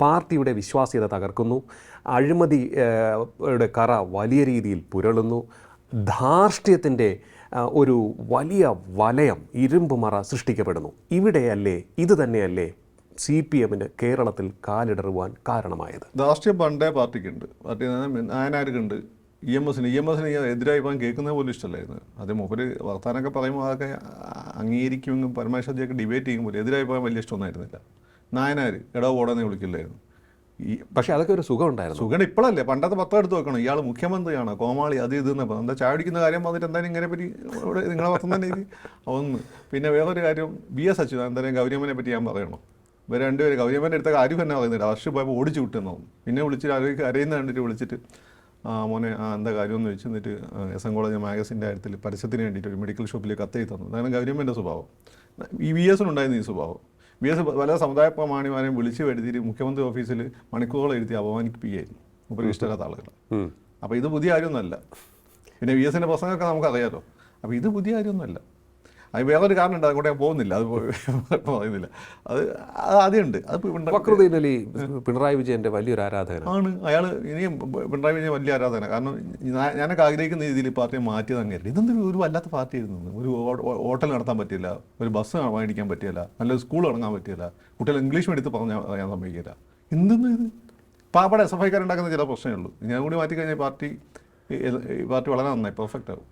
പാർട്ടിയുടെ വിശ്വാസ്യത തകർക്കുന്നു. അഴിമതി യുടെ കറ വലിയ രീതിയിൽ പുരളുന്നു. ധാർഷ്ട്യത്തിന്റെ ഒരു വലിയ വലയം ഇരുമ്പ് മറ സൃഷ്ടിക്കപ്പെടുന്നു. ഇവിടെയല്ലേ ഇത് തന്നെയല്ലേ സി പി എമ്മിന് കേരളത്തിൽ കാലിടറുവാൻ കാരണമായത്? ധാർഷ്ട്യം പണ്ടേ പാർട്ടിക്കുണ്ട്. പാർട്ടി നായനാർക്കുണ്ട്. ഇ എം എസിന് ഇ എം എസിന് എതിരായി പോകാൻ കേൾക്കുന്നത് പോലും ഇഷ്ടമല്ലായിരുന്നു. അത് മൂപ്പര് വർത്താനൊക്കെ പറയുമ്പോൾ അതൊക്കെ അംഗീകരിക്കുമെങ്കിലും പരമേശ്വരജിയൊക്കെ ഡിബേറ്റ് ചെയ്യുമ്പോൾ എതിരായി പോകാൻ വലിയ ഇഷ്ടമൊന്നുമായിരുന്നില്ല നായനാർ എടോ ഓടാന്ന് വിളിക്കില്ലായിരുന്നു. ഈ പക്ഷേ അതൊക്കെ ഒരു സുഖം ഉണ്ടായിരുന്നു സുഖം ഇപ്പോഴല്ലേ? പണ്ടത്തെ പത്രം എടുത്ത് വെക്കണം? ഇയാൾ മുഖ്യമന്ത്രിയാണ്? കോമാളി അത് ഇത് എന്നപ്പോൾ എന്താ ചാടിക്കുന്ന കാര്യം വന്നിട്ട് എന്തായാലും ഇങ്ങനെ പറ്റി? ഇവിടെ നിങ്ങളെ പത്രം തന്നെ ഇത് ഒന്ന് പിന്നെ വേറൊരു കാര്യം ബി എസ് അച്യുതാനന്ദനെ ഗൗരിയമ്മനെ പറ്റി ഞാൻ പറയണം? ഇവർ രണ്ടുപേരും ഗൗരിയമ്മന്റെ അടുത്ത കാര്യം തന്നെ പറയുന്നില്ല വർഷം പോയപ്പോൾ ഓടിച്ചു വിട്ടെന്നു പിന്നെ വിളിച്ചിട്ട് ആരോഗ്യ അരയുന്ന കണ്ടിട്ട് വിളിച്ചിട്ട് ആ മോനെ ആ എന്താ കാര്യമെന്ന് വെച്ച് എന്നിട്ട് എസ് എൻ കോളേജ് മാഗസിന്റെ കാര്യത്തിൽ പരസ്യത്തിന് വേണ്ടിയിട്ട് ഒരു മെഡിക്കൽ ഷോപ്പിൽ കത്തെഴുതി തന്നു. അതാണ് ഗൗരിയമ്മന്റെ സ്വഭാവം. ഈ വി എസിനുണ്ടായിരുന്നു ഈ സ്വഭാവം. വി എസ് പല സമുദായ പ്രമാണിമാരെയും വിളിച്ചു വരുത്തിയിട്ട് മുഖ്യമന്ത്രി ഓഫീസിൽ മണിക്കൂറുകൾ എഴുതി അപമാനിപ്പിക്കുകയായിരുന്നു മുപ്പര് ഇഷ്ടമില്ലാത്ത ആളുകൾ. അപ്പോൾ ഇത് പുതിയ കാര്യമൊന്നുമല്ല. പിന്നെ വി എസിന്റെ പ്രസംഗമൊക്കെ നമുക്കറിയാലോ. അപ്പോൾ ഇത് പുതിയ കാര്യമൊന്നുമല്ല. അത് വേറൊരു കാരണം ഉണ്ട് അതുകൊണ്ട് ഞാൻ പോകുന്നില്ല. അത് പോകുന്നില്ല പറയുന്നില്ല. അത് അത് ആദ്യമുണ്ട് അത് ഫക്രുദ്ദീൻ അലി പിണറായി വിജയന്റെ വലിയൊരു ആരാധകൻ ആണ്. അയാൾ ഇനിയും പിണറായി വിജയൻ വലിയ ആരാധകനാണ്. കാരണം ഞാൻ- ഞാനൊക്കെ ആഗ്രഹിക്കുന്ന രീതിയിൽ പാർട്ടി പാർട്ടിയെ മാറ്റിയത് അങ്ങനെയല്ല ഇതൊന്നും ഒരു വല്ലാത്ത പാർട്ടി ആയിരുന്നു ഒരു ഹോട്ടൽ നടത്താൻ പറ്റില്ല ഒരു ബസ് മേടിക്കാൻ പറ്റില്ല നല്ലൊരു സ്കൂൾ തുടങ്ങാൻ പറ്റില്ല കുട്ടികൾ ഇംഗ്ലീഷ് എടുത്ത് പറഞ്ഞാൽ ഞാൻ സമ്മതിക്കില്ല. എന്തെന്ന് ഇത്? പാപ്പടെ എസ് എഫ് ഐക്കാരുണ്ടാക്കുന്ന ചില പ്രശ്നമേ ഉള്ളൂ. ഞാൻ കൂടി മാറ്റിക്കഴിഞ്ഞാൽ പാർട്ടി ഈ പാർട്ടി വളരെ നന്നായി പെർഫെക്റ്റ് ആവും.